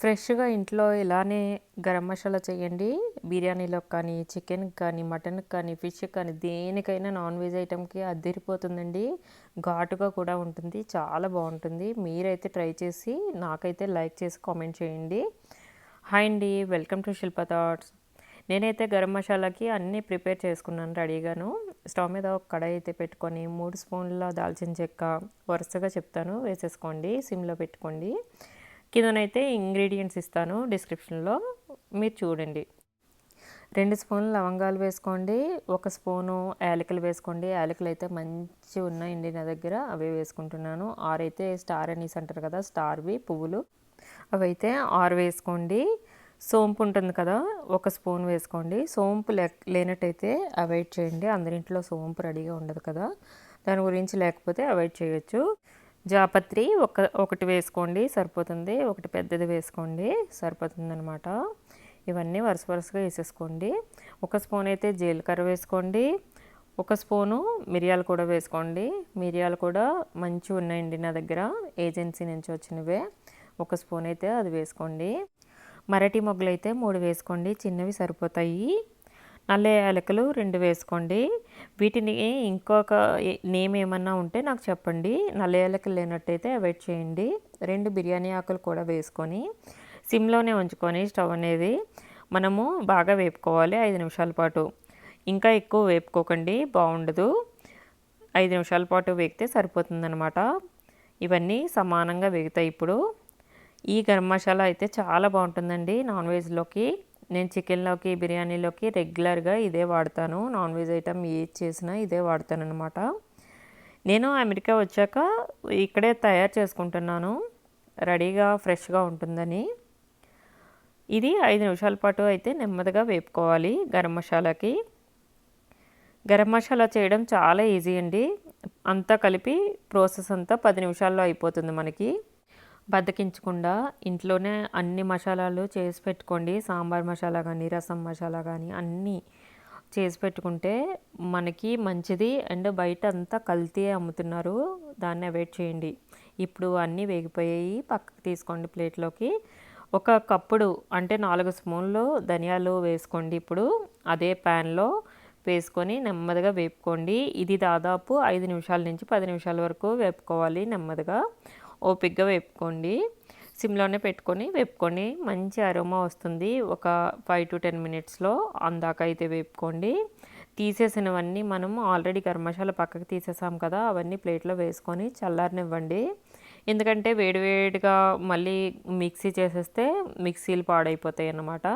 ఫ్రెష్గా ఇంట్లో ఇలానే గరం మసాలా చేయండి. బిర్యానీలో కానీ చికెన్ కానీ మటన్ కానీ ఫిష్ కానీ దేనికైనా నాన్ వెజ్ ఐటెంకి అద్దరిపోతుందండి. ఘాటుగా కూడా ఉంటుంది. చాలా బాగుంటుంది. మీరైతే ట్రై చేసి నాకైతే లైక్ చేసి కామెంట్ చేయండి. హాయ్ అండి. Welcome to Shilpa thoughts. నేనైతే గరం మసాలాకి అన్నీ ప్రిపేర్ చేసుకున్నాను రెడీగాను. స్టవ్ మీద ఒక కడాయి అయితే పెట్టుకొని మూడు స్పూన్ల దాల్చిన చెక్క వరుసగా చెప్తాను. వేసేసుకోండి. సిమ్లో పెట్టుకోండి. కిందనైతే ఇంగ్రీడియంట్స్ ఇస్తాను డిస్క్రిప్షన్లో. మీరు చూడండి. రెండు స్పూన్లు లవంగాలు వేసుకోండి. ఒక స్పూను యాలకులు వేసుకోండి. యాలకులు అయితే మంచి ఉన్నాయండి నా దగ్గర. అవి వేసుకుంటున్నాను. ఆరు అయితే స్టార్ అనీస్ అంటారు కదా స్టార్వి పువ్వులు. అవి అయితే ఆరు వేసుకోండి. సోంపు ఉంటుంది కదా ఒక స్పూన్ వేసుకోండి. సోంపు లే లేనట్టయితే అవాయిడ్ చేయండి. అందరింట్లో సోంపు రెడీగా ఉండదు కదా. దాని గురించి లేకపోతే అవాయిడ్ చేయొచ్చు. జాపత్రి ఒక ఒకటి వేసుకోండి సరిపోతుంది. ఒకటి పెద్దది వేసుకోండి సరిపోతుంది అనమాట ఇవన్నీ వరుస వరుసగా వేసేసుకోండి. ఒక స్పూన్ అయితే జీలకర్ర వేసుకోండి. ఒక స్పూను మిరియాలు కూడా వేసుకోండి. మిరియాలు కూడా మంచిగా ఉన్నాయండి నా దగ్గర ఏజెన్సీ నుంచి వచ్చినవే. ఒక స్పూన్ అయితే అది వేసుకోండి. మరటి మొగ్గలు అయితే మూడు వేసుకోండి. చిన్నవి సరిపోతాయి. నల్ల యాలకులు రెండు వేసుకోండి. వీటిని ఇంకొక నేమ్ ఏమన్నా ఉంటే నాకు చెప్పండి. నల్ల యాలకులు లేనట్టయితే అవాయిడ్ చేయండి. రెండు బిర్యానీ ఆకులు కూడా వేసుకొని సిమ్లోనే ఉంచుకొని స్టవ్ అనేది మనము బాగా వేపుకోవాలి ఐదు నిమిషాల పాటు. ఇంకా ఎక్కువ వేపుకోకండి బాగుండదు. ఐదు నిమిషాల పాటు వేగితే సరిపోతుందనమాట ఇవన్నీ సమానంగా వేగుతాయి ఇప్పుడు. ఈ గరం మసాలా అయితే చాలా బాగుంటుందండి నాన్ వెజ్లోకి. నేను చికెన్లోకి బిర్యానీలోకి రెగ్యులర్గా ఇదే వాడతాను. నాన్ వెజ్ ఐటమ్ ఏది చేసినా ఇదే వాడతాను అనమాట నేను అమెరికా వచ్చాక ఇక్కడే తయారు చేసుకుంటున్నాను. రెడీగా ఫ్రెష్గా ఉంటుందని. ఇది ఐదు నిమిషాల పాటు అయితే నెమ్మదిగా వేపుకోవాలి గరం మసాలాకి. గరం మసాలా చేయడం చాలా ఈజీ అండి. అంతా కలిపి ప్రాసెస్ అంతా పది నిమిషాల్లో అయిపోతుంది మనకి. బద్దకించకుండా ఇంట్లోనే అన్ని మసాలాలు చేసి పెట్టుకోండి. సాంబార్ మసాలా కానీ రసం మసాలా కానీ అన్నీ చేసి పెట్టుకుంటే మనకి మంచిది. అండ్ బయట అంతా కల్తీ అమ్ముతున్నారు. దాన్ని అవాయిడ్ చేయండి. ఇప్పుడు అన్నీ వేగిపోయాయి. పక్కకు తీసుకోండి ప్లేట్లోకి. ఒక కప్పుడు అంటే నాలుగు స్పూన్లు ధనియాలు వేసుకోండి ఇప్పుడు. అదే ప్యాన్లో వేసుకొని నెమ్మదిగా వేపుకోండి. ఇది దాదాపు ఐదు నిమిషాల నుంచి పది నిమిషాల వరకు వేపుకోవాలి నెమ్మదిగా. ఓపిక్గా వేపుకోండి. సిమ్లోనే పెట్టుకొని వేపుకొని మంచి అరోమా వస్తుంది. ఒక ఫైవ్ టు టెన్ మినిట్స్లో అందాక అయితే వేపుకోండి. తీసేసినవన్నీ మనం ఆల్రెడీ గర్మశాల పక్కకి తీసేసాం కదా అవన్నీ ప్లేట్లో వేసుకొని చల్లారనివ్వండి. ఎందుకంటే వేడివేడిగా మళ్ళీ మిక్సీ చేసేస్తే మిక్సీలు పాడైపోతాయి అన్నమాట.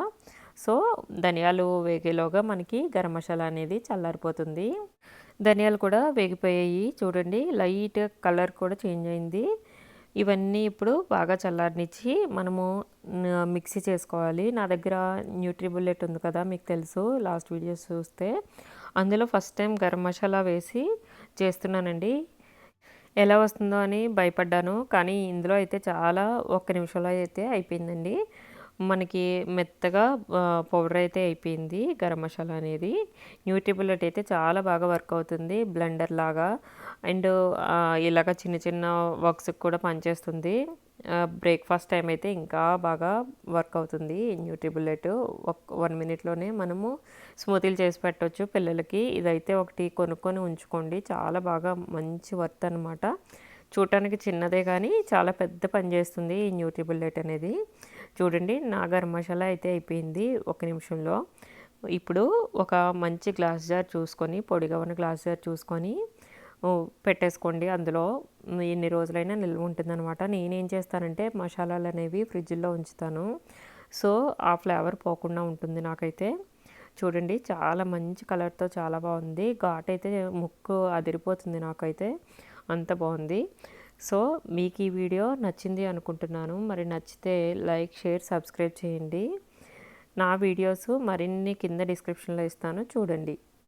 సో ధనియాలు వేగేలోగా మనకి గరం మసాలా అనేది చల్లారిపోతుంది. ధనియాలు కూడా వేగిపోయాయి. చూడండి లైట్ కలర్ కూడా చేంజ్ అయింది. ఇవన్నీ ఇప్పుడు బాగా చల్లారనిచ్చి మనము మిక్సీ చేసుకోవాలి. నా దగ్గర న్యూట్రీ బుల్లెట్ ఉంది కదా మీకు తెలుసు లాస్ట్ వీడియోస్ చూస్తే. అందులో ఫస్ట్ టైం గరం మసాలా వేసి చేస్తున్నానండి. ఎలా వస్తుందో అని భయపడ్డాను కానీ ఇందులో అయితే చాలా ఒక్క నిమిషంలో అయితే అయిపోయిందండి. మనకి మెత్తగా పౌడర్ అయితే అయిపోయింది గరం మసాలా అనేది. న్యూట్రిబుల్లెట్ అయితే చాలా బాగా వర్క్ అవుతుంది బ్లెండర్ లాగా. అండ్ ఇలాగ చిన్న చిన్న వర్క్స్కి కూడా పనిచేస్తుంది. బ్రేక్ఫాస్ట్ టైం అయితే ఇంకా బాగా వర్క్ అవుతుంది న్యూట్రిబుల్లెట్ ఒక వన్ మినిట్లోనే మనము స్మూతీలు చేసి పెట్టవచ్చు పిల్లలకి. ఇదైతే ఒకటి కొనుక్కొని ఉంచుకోండి. చాలా బాగా మంచి వర్త్ అనమాట చూడటానికి చిన్నదే కానీ చాలా పెద్ద పని చేస్తుంది ఈ న్యూట్రిబుల్లెట్ అనేది. చూడండి నా గరం మసాలా అయితే అయిపోయింది ఒక నిమిషంలో. ఇప్పుడు ఒక మంచి గ్లాస్ జార్ చూసుకొని పొడిగా ఉన్న గ్లాస్ జార్ చూసుకొని పెట్టేసుకోండి. అందులో ఎన్ని రోజులైనా నిల్వ ఉంటుందన్నమాట. నేనేం చేస్తానంటే మసాలాలు అనేవి ఫ్రిడ్జ్లో ఉంచుతాను. సో ఆ ఫ్లేవర్ పోకుండా ఉంటుంది నాకైతే. చూడండి చాలా మంచి కలర్తో చాలా బాగుంది. ఘాట్ అయితే ముక్కు అదిరిపోతుంది నాకైతే. అంత బాగుంది. సో మీకు ఈ వీడియో నచ్చింది అనుకుంటున్నాను. మరి నచ్చితే లైక్ షేర్ సబ్స్క్రైబ్ చేయండి. నా వీడియోస్ మరిన్ని కింద డిస్క్రిప్షన్లో ఇస్తాను. చూడండి.